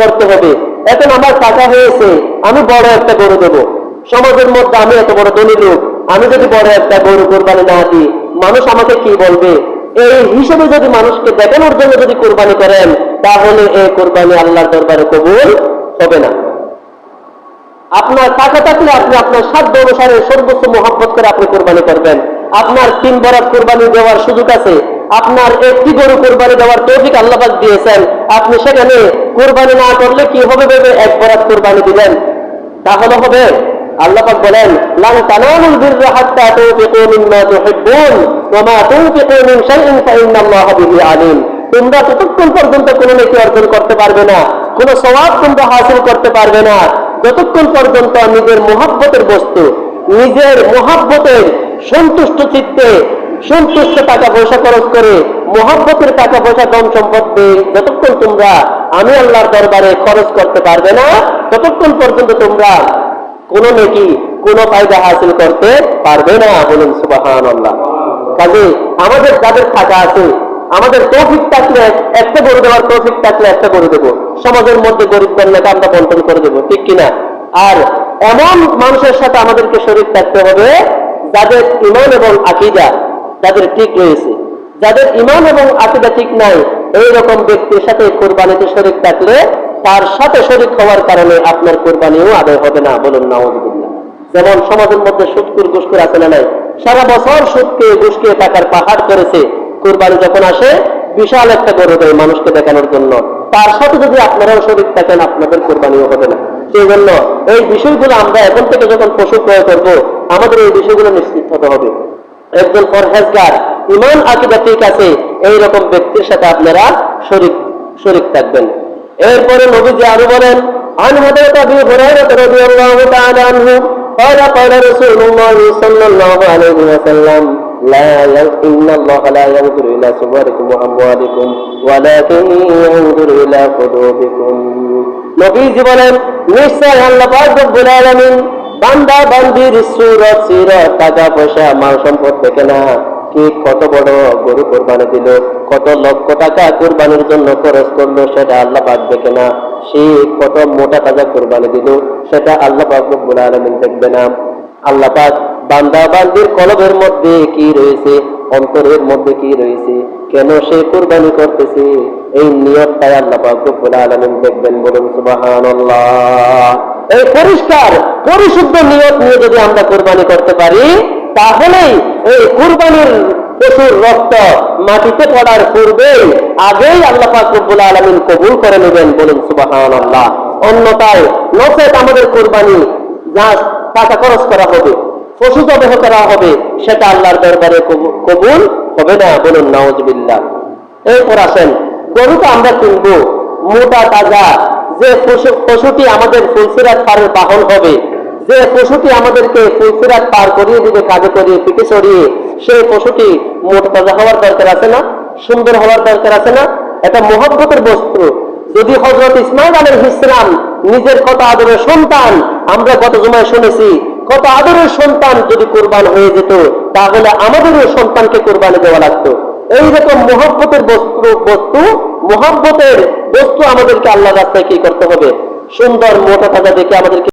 করতে হবে। এখন আমার টাকা হয়েছে, আমি বড় একটা গরু দেবো। সমাজের মধ্যে আমি এত বড় ধনী লোক, আমি যদি বড় একটা গরু কোরবানি না দিই, মানুষ আমাকে কি বলবে? এই হিসেবে যদি মানুষকে দেখানোর জন্য যদি কোরবানি করেন, তাহলে এই কোরবানি আল্লাহর দরবারে কবুল হবে না। আপনার টাকা থাকলে আপনি আপনার সাধ্য অনুসারে সর্বোচ্চ মহব্বত করে আপনি কোরবানি করবেন। আপনার তিন বরাত কোরবানি দেওয়ার সুযোগ আছে। আপনার একটি গরু কোরবানি দেওয়ার তৌফিক আল্লাপাক দিয়েছেন। আপনি সেখানে কোরবানি না করলে কি হবে ভেবে এক বরাত কোরবানি দিলেন তাহলে হবে। আল্লাপাক বলেন হাত্তা আলিম। তোমরা ততক্ষণ পর্যন্ত কোনো নেকি অর্জন করতে পারবে না, কোনো সওয়াব তোমরা হাসিল করতে পারবে না। যতক্ষণ পর্যন্ত নিজের মোহাব্বতের বস্তু, নিজের মোহাব্বতের সন্তুষ্ট চিত্তে, সন্তুষ্ট টাকা পয়সা খরচ করে মোহাব্বতের টাকা পয়সা ধন সম্পদ যতক্ষণ তোমরা আমি আল্লাহর দরবারে খরচ করতে পারবে না, ততক্ষণ পর্যন্ত তোমরা কোনো নেকি, কোনো ফায়দা হাসিল করতে পারবে না। বলুন সুবাহান আল্লাহ কাজে আমাদের যাদের টাকা আছে, আমাদের তৌফিক থাকলে একটা গরু দেওয়ার তৌফিক থাকলে একটা গরু দেবো। সমাজের মধ্যে গরিব কন্যাকে আমরা বন্টন করে দেবো, ঠিক কিনা? আর এমন মানুষের সাথে আমাদেরকে শরীর থাকতে হবে যাদের ইমান এবং আকিদা, যাদের ঠিক রয়েছে। যাদের ইমান এবং আকিদা ঠিক নাই এই রকম ব্যক্তির সাথে কোরবানিতে শরীর থাকলে তার সাথে শরীর হওয়ার কারণে আপনার কোরবানিও আদায় হবে না বলুন নাওয়াজুবিল্লাহ যেমন সমাজের মধ্যে সুৎকুর ঘুষকুর আছে না নাই? সারা বছর সুদকে ঘুষকে টাকার পাহাড় করেছে। কোরবানি যখন আসে, বিশাল একটা গরু দেয় মানুষকে দেখানোর জন্য। তার সাথে যদি আপনারাও শরীর থাকেন, আপনাদের কোরবানিও হবে না। সেই জন্য এই বিষয়গুলো আমরা এখন থেকে যখন পশু ক্রয় করব, আমাদের এই বিষয়গুলো নিশ্চিত হতে হবে। একজন পরহেজগার ইমান আকিদা ঠিক আছে এই রকম ব্যক্তির সাথে আপনারা শরিক শরিক থাকবেন এরপরে নবীজি আরো বলেন عن حضرة أبي هريرة رضي الله تعالى عنه قال قال رسول الله صلى الله عليه وسلم لا ي- إن الله لا ينظر إلى صوركم وأموالكم ولكن ينظر إلى قلوبكم নবীজি বলেন নিশ্চয় আল্লাহ পাক রব্বুল আলামিন বান্দা বান্দির সুরত সিরত, টাকা পয়সা, মাল সম্পদ দেখে না। কি কত বড় গরু কোরবানি দিল, কত লক্ষ টাকা কোরবানির জন্য খরচ করল, সেটা আল্লাহ পাক দেখে না। সে কত মোটা টাকা কোরবানি দিল, সেটা আল্লাহ পাক রব্বুল আলামিন দেখবে না। আল্লাহ পাক বান্দা বান্দির কলবের মধ্যে কি রয়েছে, অন্তরের মধ্যে কি রয়েছে, কেন সে কোরবানি করতেছে? এই নিয়তটাই আল্লাহ পাক রব্বুল আলামিন দেখবেন বলুন, সুবহানাল্লাহ। এই পরিষ্কার, পরিশুদ্ধ নিয়ত নিয়ে যদি আমরা কোরবানি করতে পারি, তাহলেই এই কুরবানির পশুর রক্ত মাটিতে পড়ার পূর্বে আগেই আল্লাহ পাক রব্বুল আলামিন কবুল করে নেবেন বলুন সুবহানাল্লাহ। অন্যতায় নচেত আমাদের কোরবানি যা টাকা খরচ করা হবে, পশু জবাহ করা হবে, সেটা আল্লাহর দরবারে কবুল হবে না বলুন নওয়াজবিল্লাহ এরপর আসেন তো আমরা কিনবো, মোটা, তাজা যে পশু পশুটি আমাদের ফুলসিরাত পারের বাহন হবে। যে পশুটি আমাদেরকে ফুলসিরাত পার করিয়ে দিবে, কাজে করিয়ে, পিঠে চড়িয়ে, সেই পশুটি মোটা তাজা হওয়ার দরকার আছে না? সুন্দর হওয়ার দরকার আছে না? এটা মহব্বতের বস্তু। যদি হজরত ইসমাইল আলের ইসলাম নিজের কত আদরের সন্তান, আমরা গত জমায় শুনেছি, কত আদরের সন্তান যদি কোরবান হয়ে যেত, তাহলে আমাদেরও সন্তানকে কোরবানি দেওয়া লাগতো। এইরকম মহব্বতের বস্তু বস্তু মহব্বতের বস্তু আমাদেরকে আল্লাহ রাস্তায় কি করতে হবে? সুন্দর মোটা তাজা দেখে আমাদেরকে